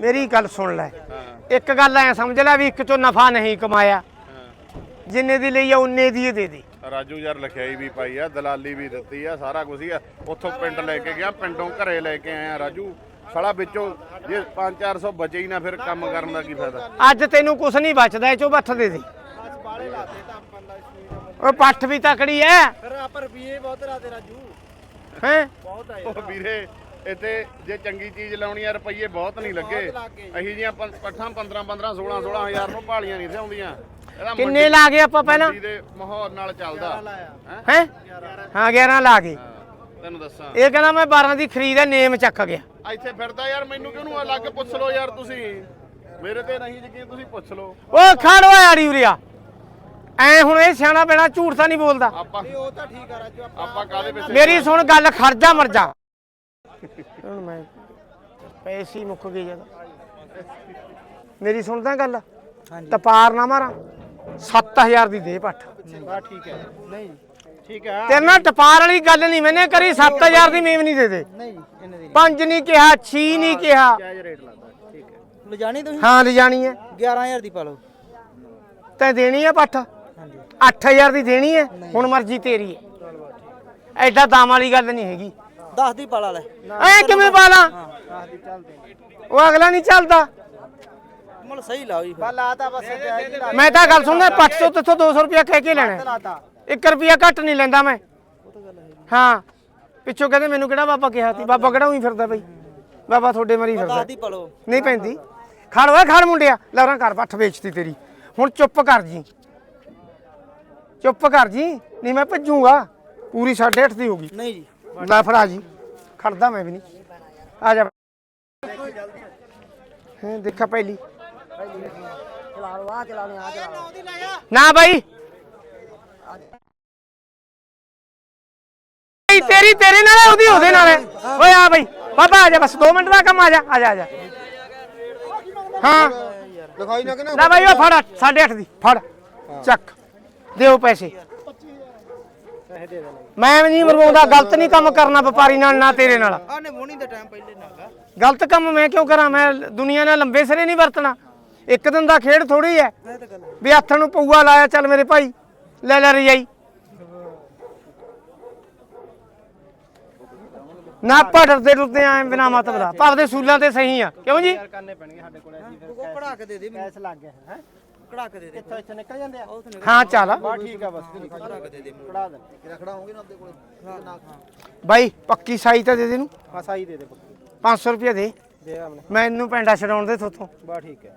ਮੇਰੀ ਗੱਲ ਸੁਣ ਲੈ। ਇੱਕ ਗੱਲ ਐ ਸਮਝ ਲੈ ਵੀ ਇੱਕ ਚੋਂ ਨਫਾ ਨਹੀਂ ਕਮਾਇਆ। ਜਿੰਨੇ ਦੀ ਲਈ ਆ ਉਨੇ ਦੀ ਹੀ ਦੇ ਦੇ। ਰਾਜੂ ਯਾਰ ਲਿਖਾਈ ਵੀ ਪਾਈ ਆ ਦਲਾਲੀ ਵੀ ਦਿੱਤੀ ਆ ਸਾਰਾ ਕੁਝ ਹੀ ਆ। ਉੱਥੋਂ ਪਿੰਡ ਲੈ ਕੇ ਗਿਆ ਪਿੰਡੋਂ ਘਰੇ ਲੈ ਕੇ ਆਇਆ ਰਾਜੂ। ਸਾਲਾ ਵਿੱਚੋਂ ਜੇ 5-400 ਬਚੇ ਹੀ ਨਾ ਫਿਰ ਕੰਮ ਕਰਨ ਦਾ ਕੀ ਫਾਇਦਾ? ਅੱਜ ਤੈਨੂੰ ਕੁਛ ਨਹੀਂ ਬਚਦਾ ਇਹ ਚੋਂ ਬੱਠ ਦੇ ਦੇ। ਉਹ ਪੱਠ ਵੀ ਤਕੜੀ ਐ। ਫਿਰ ਆਪਾਂ ਰੁਪਏ ਬਹੁਤ ਰਾਤੇ ਰਾਜੂ। ਹੈ? ਬਹੁਤ ਆਏ ਉਹ ਵੀਰੇ ਇੱਥੇ ਜੇ ਚੰਗੀ ਚੀਜ਼ ਲਾਉਣੀ ਆ ਰੁਪਈਏ ਬਹੁਤ ਨਹੀਂ ਲੱਗੇ। ਅਹੀ ਜੀਆਂ ਪੱਠਾਂ 15 15 16 16 ਹਜ਼ਾਰ ਨੂੰ ਭਾਲੀਆਂ ਨਹੀਂ ਆਉਂਦੀਆਂ। ਇਹਦਾ ਕਿੰਨੇ ਲਾ ਗਏ ਆਪਾਂ ਪਹਿਲਾਂ? ਦੇ ਮਾਹੌਲ ਨਾਲ ਚੱਲਦਾ। ਹੈ? ਹੈ? ਹਾਂ 11 ਲਾ ਗਏ। ਤੈਨੂੰ ਦੱਸਾਂ। ਇਹ ਕਹਿੰਦਾ ਮੈਂ 12 ਦੀ ਖਰੀਦ ਹੈ ਨੇਮ ਚੱਕ ਗਿਆ। ਇੱਥੇ ਫਿਰਦਾ ਯਾਰ ਮੈਨੂੰ ਕਿਉਂ ਅਲੱਗ ਪੁੱਛ ਲਓ ਯਾਰ ਤੁਸੀਂ? ਮੇਰੇ ਤੇ ਨਹੀਂ ਯਕੀਨ ਤੁਸੀਂ ਪੁੱਛ ਲਓ। ਓ ਖੜ ਓਏ ਆੜੀ ਉਰਿਆ। ਐ ਹੁਣ ਇਹ ਸਿਆਣਾ ਪੈਣਾ ਝੂਠ ਤਾਂ ਨਹੀਂ ਬੋਲਦਾ। ਆਪਾਂ ਉਹ ਤਾਂ ਠੀਕ ਆ ਰਾਜੂ ਆਪਾਂ ਆਪਾਂ ਕਾਦੇ ਵਿੱਚ ਮੇਰੀ ਸੁਣ ਗੱਲ ਖਰਜਾ ਮਰ ਜਾ। ਹੁਣ ਮੈਂ ਪੈਸੇ ਹੀ ਮੁੱਕ ਗਏ ਜਦ ਮੇਰੀ ਸੁਣਦਾ ਗੱਲ? ਹਾਂਜੀ। ਤਪਾਰ ਨਾ ਮਾਰਾਂ। 7000 ਦੀ ਦੇ ਪੱਠ। ਬਾ ਠੀਕ ਹੈ। ਨਹੀਂ ਠੀਕ ਹੈ। ਤੇਰੇ ਨਾਲ ਟਪਾਰ ਵਾਲੀ ਗੱਲ ਨਹੀਂ ਮੈਨੇ ਕਰੀ 7000 ਦੀ ਮੇਮ ਨਹੀਂ ਦੇ ਦੇ। ਨਹੀਂ ਇਹਨੇ ਦੀ ਪੰਜ ਨਹੀਂ ਕਿਹਾ 6 ਨਹੀਂ ਕਿਹਾ। ਜਾਇਜ਼ ਰੇਟ ਲਾਦਾ ਠੀਕ ਹੈ। ਲਿਜਾਣੀ ਤੁਸੀਂ? ਹਾਂ ਲੈ ਜਾਣੀ ਹੈ 11000 ਦੀ ਪਾ ਲਓ। ਤੈਂ ਦੇਣੀ ਹੈ ਪੱਠ? ਹਾਂਜੀ। 8000 ਦੀ ਦੇਣੀ ਹੈ। ਹੁਣ ਮਰਜ਼ੀ ਤੇਰੀ ਹੈ। ਐਡਾ ਦਾਮ ਵਾਲੀ ਗੱਲ ਨਹੀਂ ਹੈਗੀ। 10 ਦੀ ਪਾਲਾ ਲੈ। ਐ ਕਿਵੇਂ ਪਾਲਾਂ? ਹਾਂ 10 ਦੀ ਚੱਲਦੇ ਉਹ ਅਗਲਾ ਨਹੀਂ ਚੱਲਦਾ। ਮਲ ਸਹੀ ਲਾਓ ਜੀ ਬਾ ਲਾਤਾ ਬਸ ਜਾਇਜ਼ ਹੀ ਲਾ ਮੈਂ ਤਾਂ ਗੱਲ ਸੁਣਦਾ ਪੱਠ ਤੋਂ ਤੇਥੋਂ 200 ਰੁਪਇਆ ਕਹਿ ਕੇ ਲੈਣਾ। ਹੈ। ਲਾਤਾ। ਇੱਕ ਰੁਪਿਆ ਘੱਟ ਨਹੀਂ ਲੈਂਦਾ ਮੈਂ। ਹਾਂ ਪਿੱਛੋਂ ਕਹਿੰਦੇ ਮੈਨੂੰ ਕਿਹੜਾ ਬਾਬਾ ਕਿਹਾ ਸੀ? ਬਾਬਾ ਕਿਹੜਾ ਉਹੀ ਫਿਰਦਾ ਬਈ? ਬਾਬਾ ਤੁਹਾਡੇ ਮਰੀ ਫਿਰਦਾ। 10 ਦੀ ਪਾ ਲਓ ਨਹੀਂ ਪੈਂਦੀ। ਖੜ ਓਏ ਖੜ ਮੁੰਡਿਆ। ਲੌਰਾਂ ਘਰ ਪੱਠ ਵੇਚਤੀ ਤੇਰੀ। ਹੁਣ ਚੁੱਪ ਕਰ ਜੀ। ਚੁੱਪ ਕਰ ਜੀ। ਨਹੀਂ ਮੈਂ ਭੱਜੂਗਾ। ਪੂਰੀ 8.5 ਦੀ ਹੋਗੀ ਨਹੀਂ ਜੀ। ਲੈ ਫੜਾ ਜੀ। ਖੜਦਾ ਮੈਂ ਵੀ ਨਹੀਂ। ਆ ਜਾ। ਹਾਂ ਦੇਖਾ ਪਹਿਲੀ। ਚਲਾ ਲਓ ਆ ਚਲਾ ਲਓ ਆ ਚਲਾ ਲਓ ਨਾ ਬਾਈ। ਬਈ ਤੇਰੀ ਤੇਰੇ ਨਾਲ ਹੈ, ਉਹਦੀ ਉਹਦੇ ਨਾਲ ਹੈ। ਓਏ ਆ ਬਾਈ। ਬਾਬਾ ਆ ਜਾ ਬਸ 2 ਮਿੰਟ ਦਾ ਕੰਮ ਆ ਜਾ ਆ ਜਾ ਆ ਜਾ। ਹਾਂ। ਦਿਖਾਈ ਨਾ ਕਿ ਲੈ ਬਾਈ ਉਹ ਫੜ 8.5 ਦੀ। ਫੜ। ਚੱਕ। ਦਿਓ ਪੈਸੇ। ਮੈਂ ਵੀ ਨਹੀਂ ਮਰਵਾਉਂਦਾ ਗਲਤ ਨਹੀਂ ਕੰਮ ਕਰਨਾ ਵਪਾਰੀ ਨਾਲ ਨਾ ਤੇਰੇ ਨਾਲ। ਆ ਨੇ ਮੋਣੀ ਦਾ ਟਾਈਮ ਪਹਿਲੇ ਨਾਗਾ ਗਲਤ ਕੰਮ ਮੈਂ ਕਿਉਂ ਕਰਾਂ? ਮੈਂ ਦੁਨੀਆ ਨਾਲ ਲੰਬੇ ਸਿਰੇ ਨਹੀਂ ਵਰਤਣਾ। ਇੱਕ ਦਿਨ ਦਾ ਖੇਡ ਥੋੜੀ ਹੈ। ਵੀ ਹੱਥ ਨੂੰ ਪਊਆ ਲਾਇਆ ਚੱਲ ਮੇਰੇ ਭਾਈ ਲੈ ਲੈ ਰਜਾਈ। ਨਾ ਆਪਾਂ ਡਰਦੇ ਡਰਦੇ ਆਂ ਬਿਨਾ ਮਤਲਬ ਦਾ। ਭਾਵਦੇ ਸੂਲਾਂ ਤੇ ਸਹੀ ਆ। ਕਿਉਂ ਜੀ? ਕਰਨੇ ਪੈਣਗੇ ਸਾਡੇ ਕੋਲ ਅਸੀਂ ਫਿਰ ਕਢਾ ਕੇ ਦੇ ਦੇ ਮੈਨੂੰ। ਲੱਗ ਗਿਆ ਹੈ। ਕਢਾ ਕੇ ਦੇ ਦੇ। ਇੱਥੋਂ ਇੱਥੋਂ ਨਿਕਲ ਜਾਂਦੇ ਆ? ਹਾਂ ਚੱਲ। ਬਾ ਠੀਕ ਆ ਬਸ ਕਢਾ ਕੇ ਦੇ ਦੇ ਕਢਾ ਦੇ। ਕਿਹੜਾ ਖੜਾਉਂਗੇ ਨਾ ਆਪਦੇ ਕੋਲੇ? ਬਾਈ ਪੱਕੀ ਸਾਈ ਤਾਂ ਦੇ ਦੇ ਨੂੰ ਹਾਂ ਸਾਈ ਦੇ ਦੇ 500 ਰੁਪਏ ਦੇ। ਦੇ ਆਮਨੇ ਮੈਨੂੰ ਪੈਂਡਾ ਛਡਾਉਣ ਦੇ ਥੋਥੋਂ। ਬਾ ਠੀਕ ਹੈ